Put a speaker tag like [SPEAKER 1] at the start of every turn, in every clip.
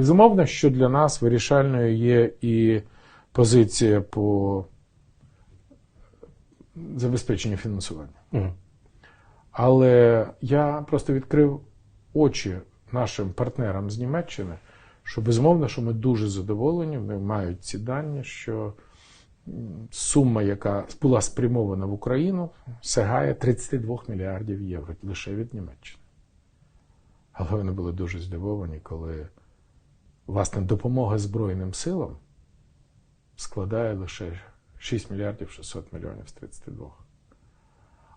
[SPEAKER 1] Безумовно, що для нас вирішальною є і позиція по забезпеченню фінансування.
[SPEAKER 2] Мгм.
[SPEAKER 1] Але я просто відкрив очі нашим партнерам з Німеччини, що безумовно, що ми дуже задоволені, вони мають ці дані, що сума, яка була спрямована в Україну, сягає 32 мільярдів євро лише від Німеччини. Але вони були дуже здивовані, коли власне допомога Збройним силам складає лише 6 мільярдів 600 мільйонів з 32.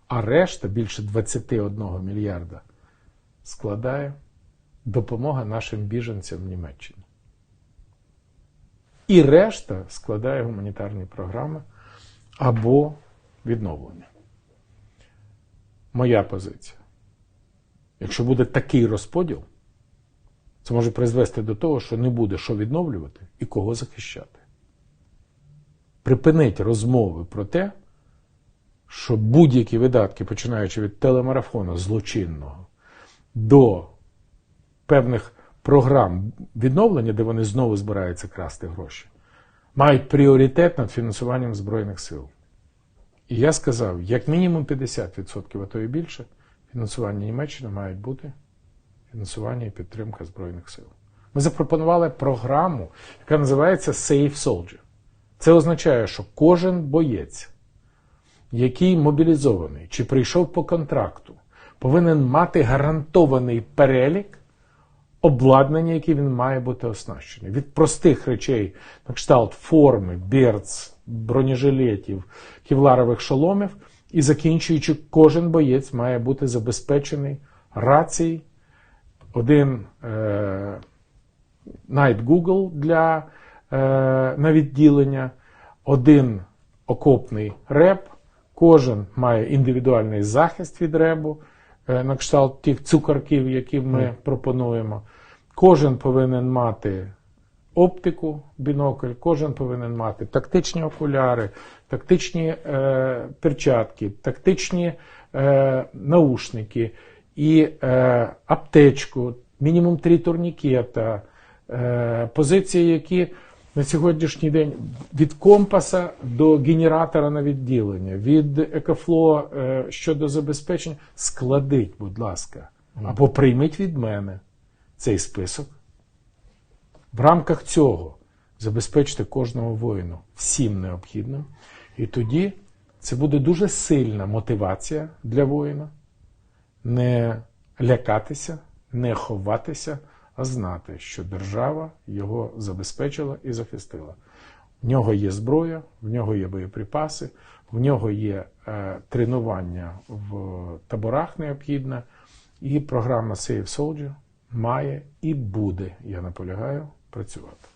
[SPEAKER 1] А решта більше 21 мільярда складає допомога нашим біженцям в Німеччині. І решта складає гуманітарні програми або відновлення. Моя позиція. Якщо буде такий розподіл, це може призвести до того, що не буде що відновлювати і кого захищати. Припинить розмови про те, що будь-які видатки, починаючи від телемарафону злочинного до певних програм відновлення, де вони знову збираються красти гроші, мають пріоритет над фінансуванням Збройних сил. І я сказав, як мінімум 50%, а то і більше, фінансування Німеччини мають бути фінансування і підтримка Збройних сил. Ми запропонували програму, яка називається Safe Soldier. Це означає, що кожен боєць, який мобілізований чи прийшов по контракту, повинен мати гарантований перелік обладнання, яке він має бути оснащений. Від простих речей, на кшталт форми, берц, бронежилетів, кевларових шоломів, і закінчуючи, кожен боєць має бути забезпечений рацією, один е, Night Google для е, на відділення, один окопний реп, кожен має індивідуальний захист від ребу, е, на кшталт тих цукорків, які ми пропонуємо. Кожен повинен мати оптику, бінокль, кожен повинен мати тактичні окуляри, тактичні е, перчатки, тактичні е, наушники і е, аптечку, мінімум три турнікета, е, позиції, які на сьогоднішній день від компаса до генератора на відділення, від екофло е, щодо забезпечення, складіть, будь ласка, або прийміть від мене цей список. В рамках цього забезпечте кожного воїну всім необхідним. І тоді це буде дуже сильна мотивація для воїна не лякатися, не ховатися, а знати, що держава його забезпечила і захистила. В нього є зброя, в нього є боєприпаси, в нього є е, тренування в таборах необхідне, і програма Save Soldier має і буде, я наполягаю, працювати.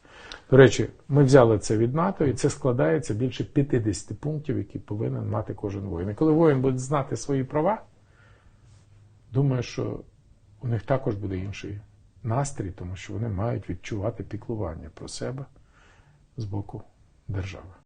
[SPEAKER 1] До речі, ми взяли це від НАТО, і це складається більше 50 пунктів, які повинен мати кожен воїн. І коли воїн буде знати свої права, думаю, що у них також буде інший настрій, тому що вони мають відчувати піклування про себе з боку держави.